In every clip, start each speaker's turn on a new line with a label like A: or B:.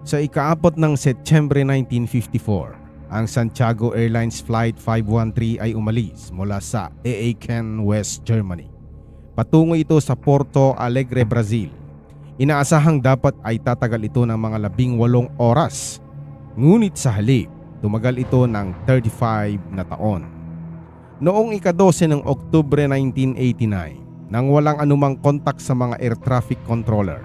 A: Sa ikaabot ng Setyembre 1954, ang Santiago Airlines Flight 513 ay umalis mula sa Aachen, West Germany. Patungo ito sa Porto Alegre, Brazil. Inaasahang dapat ay tatagal ito ng mga labing walong oras. Ngunit sa halip, tumagal ito ng 35 na taon. Noong ika-12 ng Oktubre 1989, nang walang anumang kontak sa mga air traffic controller,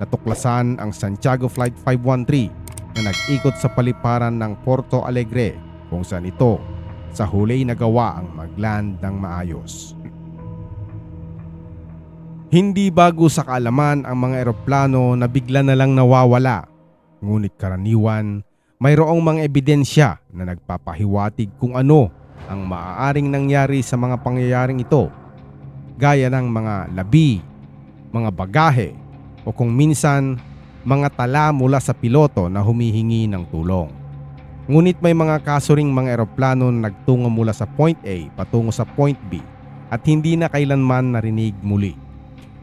A: natuklasan ang Santiago Flight 513 na nag-ikot sa paliparan ng Porto Alegre kung saan ito sa huli nagawa ang magland ng maayos. Hindi bago sa kaalaman ang mga eroplano na bigla na lang nawawala. Ngunit karaniwan, mayroong mga ebidensya na nagpapahiwatig kung ano ang maaaring nangyari sa mga pangyayaring ito. Gaya ng mga labi, mga bagahe, o kung minsan mga tala mula sa piloto na humihingi ng tulong. Ngunit may mga kaso ring mga eroplano na nagtungo mula sa point A patungo sa point B at hindi na kailanman narinig muli.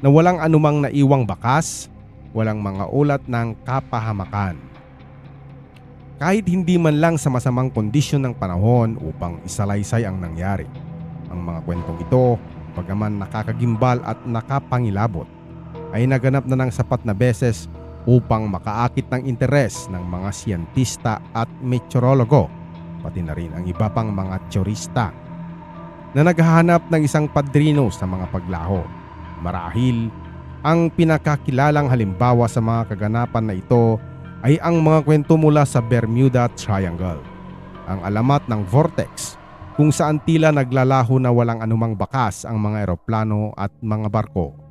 A: Na walang anumang naiwang bakas, walang mga ulat ng kapahamakan. Kahit hindi man lang sa masamang kondisyon ng panahon upang isalaysay ang nangyari. Ang mga kwentong ito, bagaman nakakagimbal at nakapangilabot, ay naganap na ng sapat na beses upang makaakit ng interes ng mga siyentista at meteorologo, pati na rin ang iba pang mga tsorista na naghahanap ng isang padrino sa mga paglaho. Marahil, ang pinakakilalang halimbawa sa mga kaganapan na ito ay ang mga kwento mula sa Bermuda Triangle. Ang alamat ng vortex kung saan tila naglalaho na walang anumang bakas ang mga eroplano at mga barko.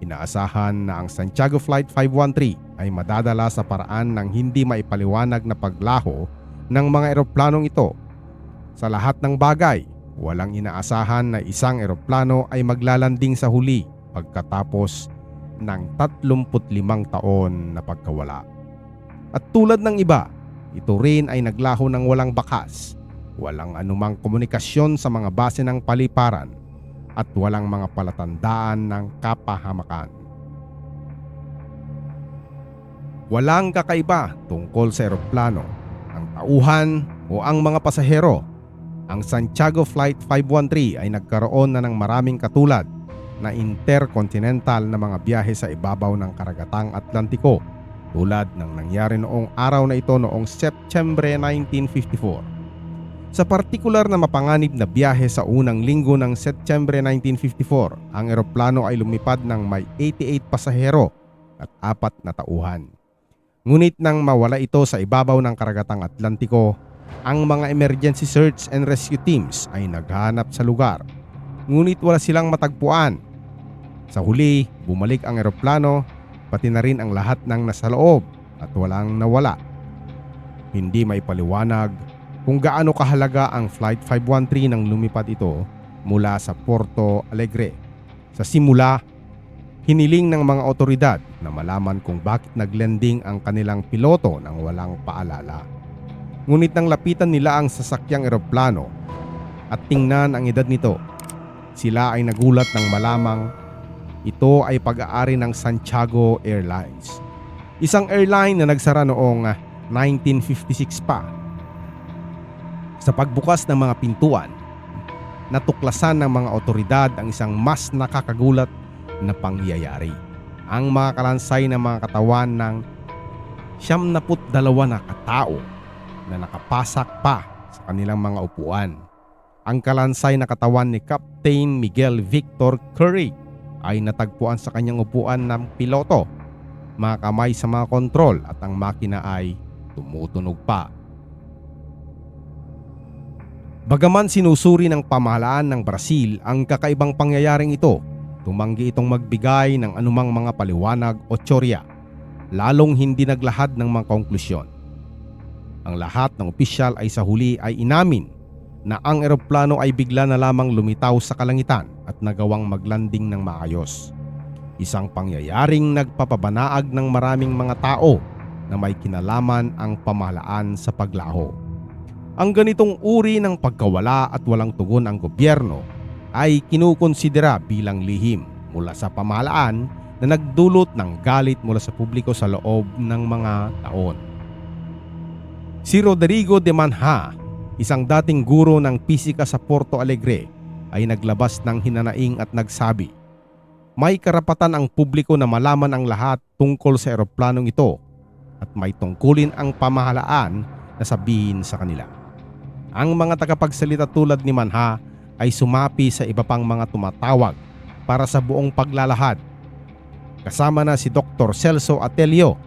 A: Inaasahan na ang Santiago Flight 513 ay madadala sa paraan ng hindi maipaliwanag na paglaho ng mga eroplanong ito. Sa lahat ng bagay, walang inaasahan na isang eroplano ay maglalanding sa huli pagkatapos ng 35 taon na pagkawala. At tulad ng iba, ito rin ay naglaho ng walang bakas, walang anumang komunikasyon sa mga base ng paliparan at walang mga palatandaan ng kapahamakan. Walang kakaiba tungkol sa eroplano, ang tauhan o ang mga pasahero. Ang Santiago Flight 513 ay nagkaroon na ng maraming katulad na intercontinental na mga biyahe sa ibabaw ng karagatang Atlantiko tulad ng nangyari noong araw na ito noong September 1954. Sa partikular na mapanganib na biyahe sa unang linggo ng Setyembre 1954, ang eroplano ay lumipad ng may 88 pasahero at apat na tauhan. Ngunit nang mawala ito sa ibabaw ng karagatang Atlantiko, ang mga emergency search and rescue teams ay naghanap sa lugar. Ngunit wala silang matagpuan. Sa huli, bumalik ang eroplano pati na rin ang lahat ng nasa loob at walang nawala. Hindi may paliwanag kung gaano kahalaga ang Flight 513 nang lumipad ito mula sa Porto Alegre. Sa simula, hiniling ng mga otoridad na malaman kung bakit naglanding ang kanilang piloto nang walang paalala. Ngunit nang lapitan nila ang sasakyang eroplano at tingnan ang edad nito, sila ay nagulat ng malamang ito ay pag-aari ng Santiago Airlines. Isang airline na nagsara noong 1956 pa sa pagbukas ng mga pintuan, natuklasan ng mga otoridad ang isang mas nakakagulat na pangyayari. Ang mga kalansay ng mga katawan ng siyam naput dalawa na katao na nakapasak pa sa kanilang mga upuan. Ang kalansay na katawan ni Captain Miguel Victor Curry ay natagpuan sa kanyang upuan ng piloto. Mga kamay sa mga kontrol at ang makina ay tumutunog pa. Bagaman sinusuri ng pamahalaan ng Brasil ang kakaibang pangyayaring ito, tumanggi itong magbigay ng anumang mga paliwanag o tsorya, lalong hindi naglahad ng mga konklusyon. Ang lahat ng opisyal ay sa huli ay inamin na ang eroplano ay bigla na lamang lumitaw sa kalangitan at nagawang maglanding ng maayos. Isang pangyayaring nagpapabanaag ng maraming mga tao na may kinalaman ang pamahalaan sa paglaho. Ang ganitong uri ng pagkawala at walang tugon ang gobyerno ay kinukonsidera bilang lihim mula sa pamahalaan na nagdulot ng galit mula sa publiko sa loob ng mga taon. Si Rodrigo de Manha, isang dating guro ng pisika sa Porto Alegre, ay naglabas ng hinanaing at nagsabi, May karapatan ang publiko na malaman ang lahat tungkol sa eroplanong ito at may tungkulin ang pamahalaan na sabihin sa kanila. Ang mga tagapagsalita tulad ni Manha ay sumapi sa iba pang mga tumatawag para sa buong paglalahad. Kasama na si Dr. Celso Atelio,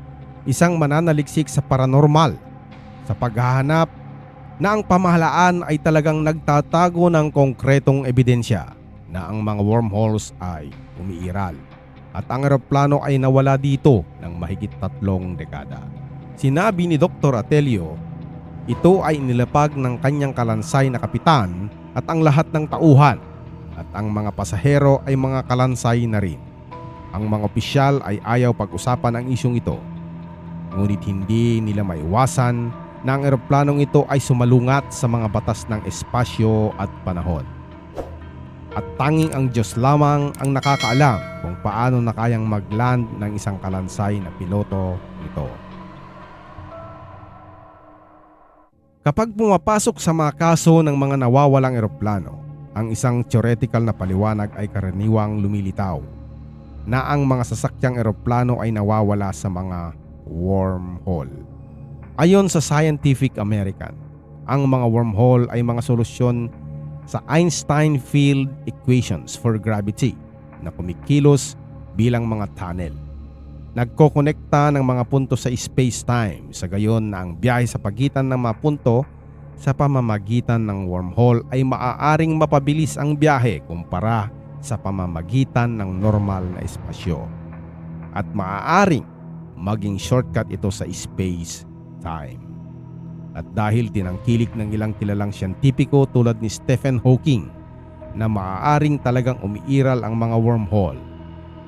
A: isang mananaliksik sa paranormal sa paghahanap na ang pamahalaan ay talagang nagtatago ng konkretong ebidensya na ang mga wormholes ay umiiral at ang eroplano ay nawala dito ng mahigit tatlong dekada. Sinabi ni Dr. Atelio, ito ay inilapag ng kanyang kalansay na kapitan at ang lahat ng tauhan at ang mga pasahero ay mga kalansay na rin. Ang mga opisyal ay ayaw pag-usapan ang isyong ito. Ngunit hindi nila maiwasan na ang eroplanong ito ay sumalungat sa mga batas ng espasyo at panahon. At tanging ang Diyos lamang ang nakakaalam kung paano na kayang mag-land ng isang kalansay na piloto nito. Kapag pumapasok sa mga kaso ng mga nawawalang eroplano, ang isang theoretical na paliwanag ay karaniwang lumilitaw na ang mga sasakyang eroplano ay nawawala sa mga wormhole. Ayon sa Scientific American, ang mga wormhole ay mga solusyon sa Einstein field equations for gravity na kumikilos bilang mga tunnel. Nagkokonekta ng mga punto sa space-time sa gayon na ang biyahe sa pagitan ng mga punto sa pamamagitan ng wormhole ay maaaring mapabilis ang biyahe kumpara sa pamamagitan ng normal na espasyo. At maaaring maging shortcut ito sa space-time. At dahil tinangkilik ng ilang kilalang siyentipiko tulad ni Stephen Hawking na maaaring talagang umiiral ang mga wormhole,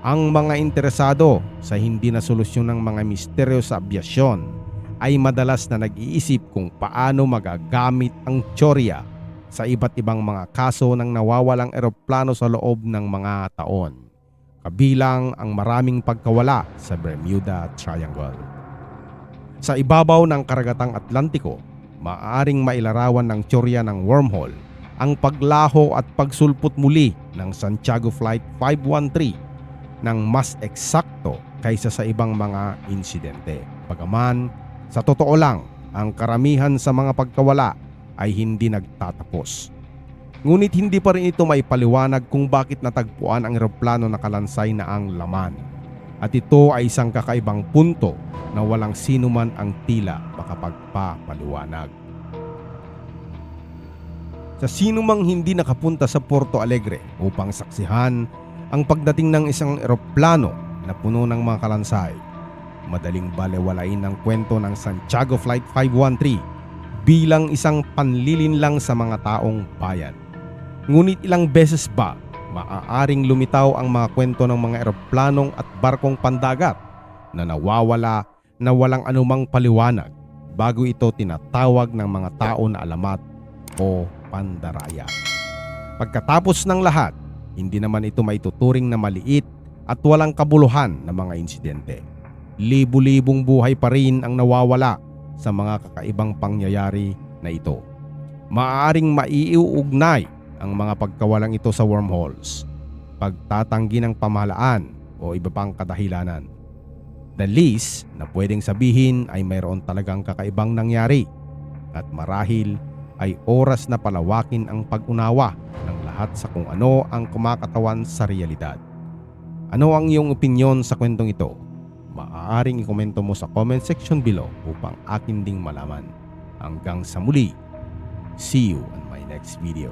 A: ang mga interesado sa hindi na solusyon ng mga misteryo sa abyasyon ay madalas na nag-iisip kung paano magagamit ang tsorya sa iba't ibang mga kaso ng nawawalang eroplano sa loob ng mga taon, kabilang ang maraming pagkawala sa Bermuda Triangle. Sa ibabaw ng karagatang Atlantiko, maaaring mailarawan ng tsorya ng wormhole ang paglaho at pagsulpot muli ng Santiago Flight 513 ng mas eksakto kaysa sa ibang mga insidente. Pagaman, sa totoo lang, ang karamihan sa mga pagkawala ay hindi nagtatapos. Ngunit hindi pa rin ito may paliwanag kung bakit natagpuan ang eroplano na kalansay na ang laman. At ito ay isang kakaibang punto na walang sino man ang tila makapagpapaliwanag. Sa sino mang hindi nakapunta sa Porto Alegre upang saksihan ang pagdating ng isang eroplano na puno ng mga kalansay, madaling balewalain ng kwento ng Santiago Flight 513 bilang isang panlilinlang sa mga taong bayan. Ngunit ilang beses ba maaaring lumitaw ang mga kwento ng mga eroplanong at barkong pandagat na nawawala na walang anumang paliwanag bago ito tinatawag ng mga tao na alamat o pandaraya. Pagkatapos ng lahat, hindi naman ito maituturing na maliit at walang kabuluhan na mga insidente. Libu-libong buhay pa rin ang nawawala sa mga kakaibang pangyayari na ito. Maaaring maiiugnay ang mga pagkawalang ito sa wormholes, pagtatanggi ng pamahalaan o iba pang kadahilanan. The least na pwedeng sabihin ay mayroon talagang kakaibang nangyari at marahil ay oras na palawakin ang pag-unawa ng lahat sa kung ano ang kumakatawan sa realidad. Ano ang iyong opinyon sa kwentong ito? Maaaring ikomento mo sa comment section below upang akin ding malaman. Hanggang sa muli, see you on my next video.